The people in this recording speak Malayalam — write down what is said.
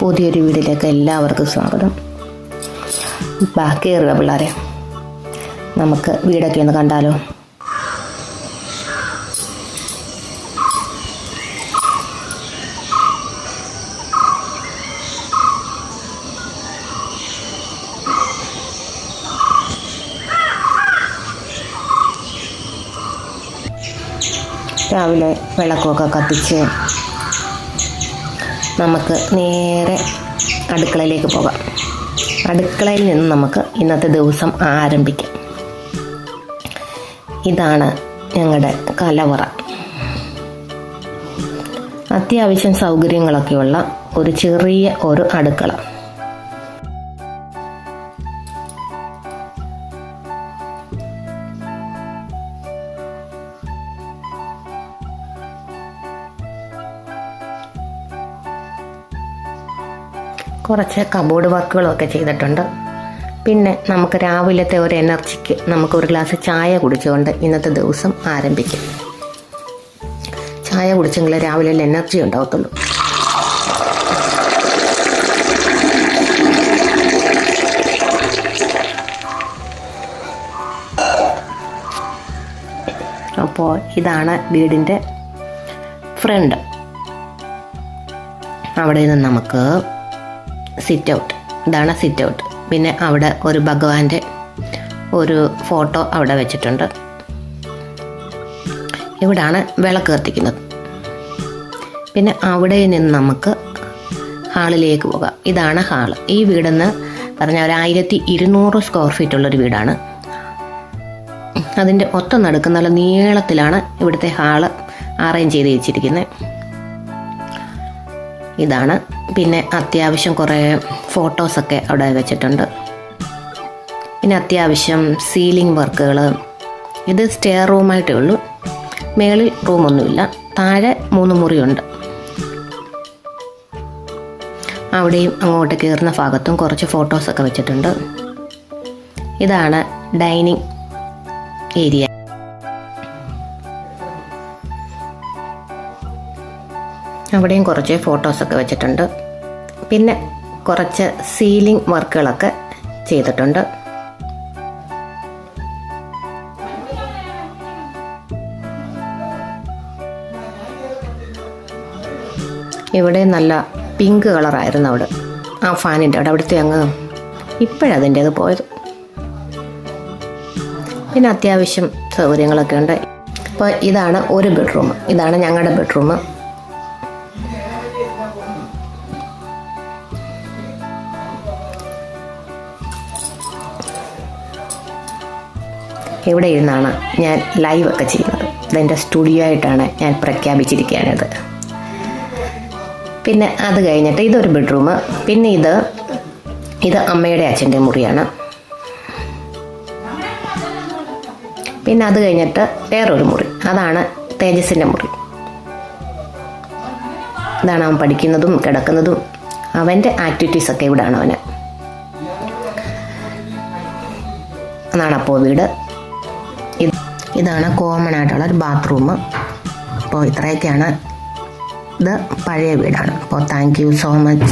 പുതിയൊരു വീട്ടിലേക്ക് എല്ലാവർക്കും സ്വാഗതം. ബാക്കി കയറുക പിള്ളേരെ നമുക്ക് വീടൊക്കെ ഒന്ന് കണ്ടാലോ? രാവിലെ വിളക്കൊക്കെ കത്തിച്ച് നമുക്ക് നേരെ അടുക്കളയിലേക്ക് പോകാം. അടുക്കളയിൽ നിന്ന് നമുക്ക് ഇന്നത്തെ ദിവസം ആരംഭിക്കാം. ഇതാണ് ഞങ്ങളുടെ കലവറ. അത്യാവശ്യം സൗകര്യങ്ങളൊക്കെയുള്ള ഒരു ചെറിയ ഒരു അടുക്കള. കുറച്ച് കബോർഡ് വർക്കുകളൊക്കെ ചെയ്തിട്ടുണ്ട്. പിന്നെ നമുക്ക് രാവിലത്തെ ഒരു എനർജിക്ക് നമുക്ക് ഒരു ഗ്ലാസ് ചായ കുടിച്ചുകൊണ്ട് ഇന്നത്തെ ദിവസം ആരംഭിക്കും. ചായ കുടിച്ചെങ്കിൽ രാവിലെ എനർജി ഉണ്ടാവത്തുള്ളൂ. അപ്പോൾ ഇതാണ് വീടിന്റെ ഫ്രണ്ട് അവിടെ നിന്ന് നമുക്ക് സിറ്റ് ഔട്ട് ഇതാണ് സിറ്റ് ഔട്ട് പിന്നെ അവിടെ ഒരു ഭഗവാന്റെ ഒരു ഫോട്ടോ അവിടെ വെച്ചിട്ടുണ്ട്. ഇവിടാണ് വിളക്ക് കത്തിക്കുന്നത്. പിന്നെ അവിടെ നിന്ന് നമുക്ക് ഹാളിലേക്ക് പോകാം. ഇതാണ് ഹാൾ. ഈ വീടെന്ന് പറഞ്ഞാൽ ഒരു ആയിരത്തി ഇരുന്നൂറ് സ്ക്വയർ ഫീറ്റ് ഉള്ളൊരു വീടാണ്. അതിന്റെ ഒത്ത നടുക്ക് നല്ല നീളത്തിലാണ് ഇവിടുത്തെ ഹാൾ അറേഞ്ച് ചെയ്ത് വെച്ചിരിക്കുന്നത് ഇതാണ്. പിന്നെ അത്യാവശ്യം കുറേ ഫോട്ടോസൊക്കെ അവിടെ വെച്ചിട്ടുണ്ട്. പിന്നെ അത്യാവശ്യം സീലിംഗ് വർക്കുകൾ ഇത് സ്റ്റെയർ റൂമായിട്ടേ ഉള്ളൂ. മേളിൽ റൂമൊന്നുമില്ല താഴെ മൂന്ന് മുറിയുണ്ട്. അവിടെയും അങ്ങോട്ട് കയറുന്ന ഭാഗത്തും കുറച്ച് ഫോട്ടോസൊക്കെ വെച്ചിട്ടുണ്ട്. ഇതാണ് ഡൈനിങ് ഏരിയ അവിടെയും കുറച്ച് ഫോട്ടോസൊക്കെ വെച്ചിട്ടുണ്ട്. പിന്നെ കുറച്ച് സീലിംഗ് വർക്കുകളൊക്കെ ചെയ്തിട്ടുണ്ട്. ഇവിടെ നല്ല പിങ്ക് കളറായിരുന്നു അവിടെ. ആ ഫാനിന്റെ അവിടെ അവിടുത്തെ അങ്ങ് ഇപ്പോഴതിന്റേത് പോയത്. പിന്നെ അത്യാവശ്യം സൗകര്യങ്ങളൊക്കെ ഉണ്ട്. അപ്പോൾ ഇതാണ് ഒരു ബെഡ്റൂം ഇതാണ് ഞങ്ങളുടെ ബെഡ്റൂം ഇവിടെ ഇരുന്നാണ് ഞാൻ ലൈവ് ഒക്കെ ചെയ്യുന്നത്? ഇതെന്റെ സ്റ്റുഡിയോ ആയിട്ടാണ് ഞാൻ പ്രഖ്യാപിച്ചിരിക്കുകയാണിത്. പിന്നെ അത് കഴിഞ്ഞിട്ട് ഇതൊരു ബെഡ്റൂം പിന്നെ ഇത് ഇത് അമ്മയുടെ അച്ഛന്റെ മുറിയാണ്. പിന്നെ അത് കഴിഞ്ഞിട്ട് വേറൊരു മുറി. അതാണ് തേജസിന്റെ മുറി. ഇതാണ് അവൻ പഠിക്കുന്നതും കിടക്കുന്നതും. അവന്റെ ആക്ടിവിറ്റീസൊക്കെ ഇവിടാണ് അവന്. അതാണ് അപ്പോൾ വീട്. ഇതാണ് കോമൺ ആയിട്ടുള്ള ഒരു ബാത്റൂം അപ്പോൾ ഇത്രയൊക്കെയാണ് ഇത് പഴയ വീടാണ്. അപ്പോൾ താങ്ക് യു സോ മച്ച്